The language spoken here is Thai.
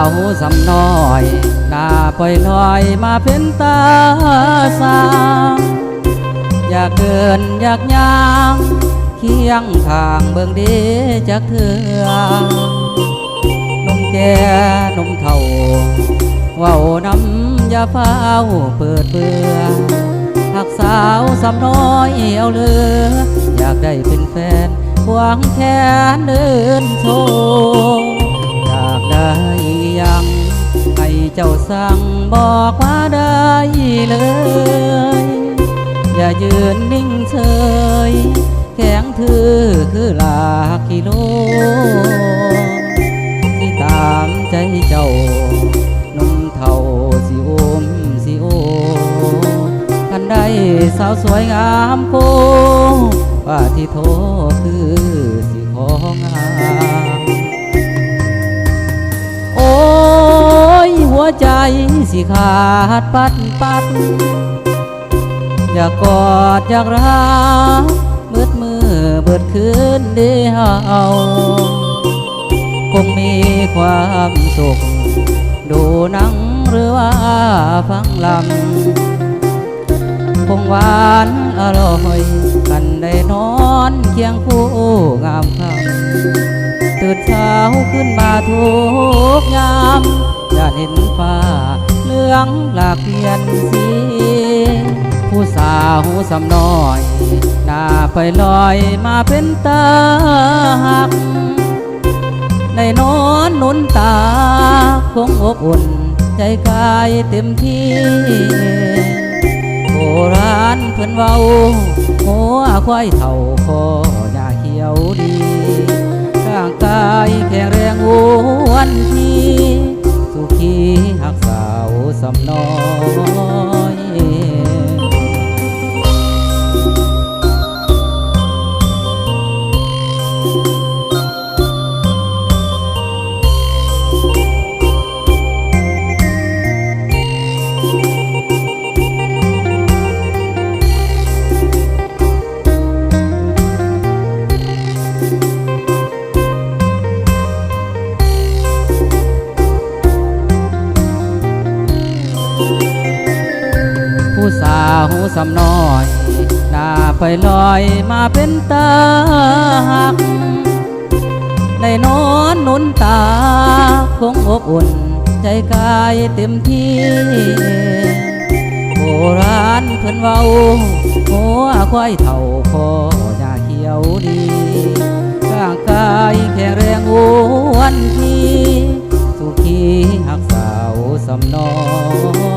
าวสำน้อยหน้าปล่อยลอยมาเป็นตาสางอยากเดินอยากย่างเคียงทางเบิ่งดีจากเถื่อหนุ่มแก่นุ่มเฒ่าเว้าน้ำอยาเฝ้าเปิดเบื่อหักสาวสำน้อยเอาเลือ อยากได้เป็นแฟนหวังแค่เดินโชว ได้ยังให้เจ้าสั่งบอกมาได้เลย อย่ายืนนิ่งเฉยแข็งทื่อคือหลากิโล ที่ตามใจเจ้านุ่มเท่าสิโอมสิโอทันได้สาวสวยงามโกว่าที่โทคือ ใจสิขาดปัดปัด อยากกอดอยากรักเบิดมือเบิดคืนเดียวคงมีความสุข ดูหนังหรือว่าฟังลำคงหวานอร่อยกันได้นอนเคียงคู่งามคำตื่นเช้าขึ้นมาทุกยาม อเห็นฟ้าเหลืองหลากเปลี่ยนสี ผู้สาวสำน้อยหน้าไปลอยมาเป็นตาหัก ในนอนหนุนตา คงอบอุ่นใจกายเต็มที่ โบราณเพิ่นเว้าหัวควายเท่าคอยาเขียวดีร่างกายแข็งแรง สาวสำน้อยหน้าไปลอยมาเป็นตาหักในนอนนุนตาคงอบอุ่นใจกายเต็มที่โบราณเพิ่นเว้าหัวควายเท่าคอยาเขียวดีร่างกายแข็งแรงอ้วนทีสุขีหักสาวสำน้อย